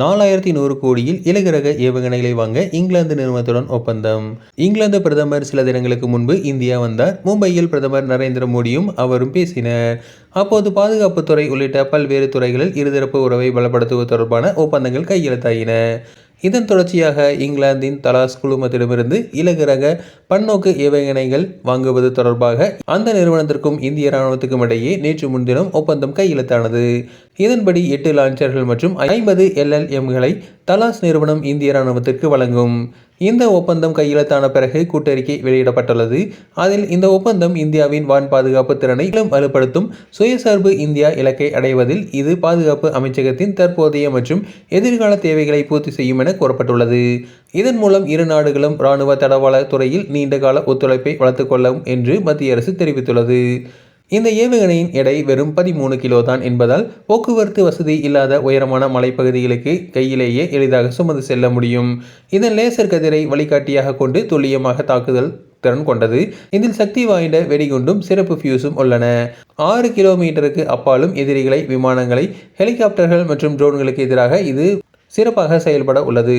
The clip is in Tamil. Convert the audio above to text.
நாலாயிரத்தி நூறு கோடியில் இலகுரக ஏவுகணைகளை வாங்க இங்கிலாந்து நிறுவனத்துடன் ஒப்பந்தம். இங்கிலாந்து பிரதமர் சில தினங்களுக்கு முன்பு இந்தியா வந்தார். மும்பையில் பிரதமர் நரேந்திர மோடியும் அவரும் பேசினர். அப்போது பாதுகாப்புத்துறை உள்ளிட்ட பல்வேறு துறைகளில் இருதரப்பு உறவை பலப்படுத்துவது தொடர்பான ஒப்பந்தங்கள் கையெழுத்தாயின. இதன் தொடர்ச்சியாக இங்கிலாந்தின் தலாஸ் குழுமத்திடமிருந்து இலகுரக பன்னோக்கு ஏவுகணைகள் வாங்குவது தொடர்பாக அந்த நிறுவனத்திற்கும் இந்திய ராணுவத்துக்கும் இடையே நேற்று முன்தினம் ஒப்பந்தம் கையெழுத்தானது. இதன்படி எட்டு லான்ச்சர்கள் மற்றும் ஐம்பது எல்எல்எம்களை தலாஸ் நிறுவனம் இந்திய ராணுவத்திற்கு வழங்கும். இந்த ஒப்பந்தம் கையெழுத்தான பிறகு கூட்டறிக்கை வெளியிடப்பட்டுள்ளது. அதில் இந்த ஒப்பந்தம் இந்தியாவின் வான் பாதுகாப்பு திறனை இளம் வலுப்படுத்தும் சுயசார்பு இந்தியா இலக்கை அடைவதில் இது பாதுகாப்பு அமைச்சகத்தின் தற்போதைய மற்றும் எதிர்கால தேவைகளை பூர்த்தி செய்யும் என கூறப்பட்டுள்ளது. இதன் மூலம் இரு நாடுகளும் இராணுவ தடவாள துறையில் நீண்டகால ஒத்துழைப்பை வளர்த்துக் கொள்ளும் என்று மத்திய அரசு தெரிவித்துள்ளது. இந்த ஏவுகணையின் எடை வெறும் பதிமூணு கிலோ தான் என்பதால் போக்குவரத்து வசதி இல்லாத உயரமான மலைப்பகுதிகளுக்கு கையிலேயே எளிதாக சுமந்து செல்ல முடியும். இதன் லேசர் கதிரை வழிகாட்டியாக கொண்டு துல்லியமாக தாக்குதல் திறன் கொண்டது. இதில் சக்தி வாய்ந்த வெடிகுண்டும் சிறப்பு ஃபியூஸும் உள்ளன. ஆறு கிலோமீட்டருக்கு அப்பாலும் எதிரிகளை விமானங்களை ஹெலிகாப்டர்கள் மற்றும் ட்ரோன்களுக்கு எதிராக இது சிறப்பாக செயல்பட உள்ளது.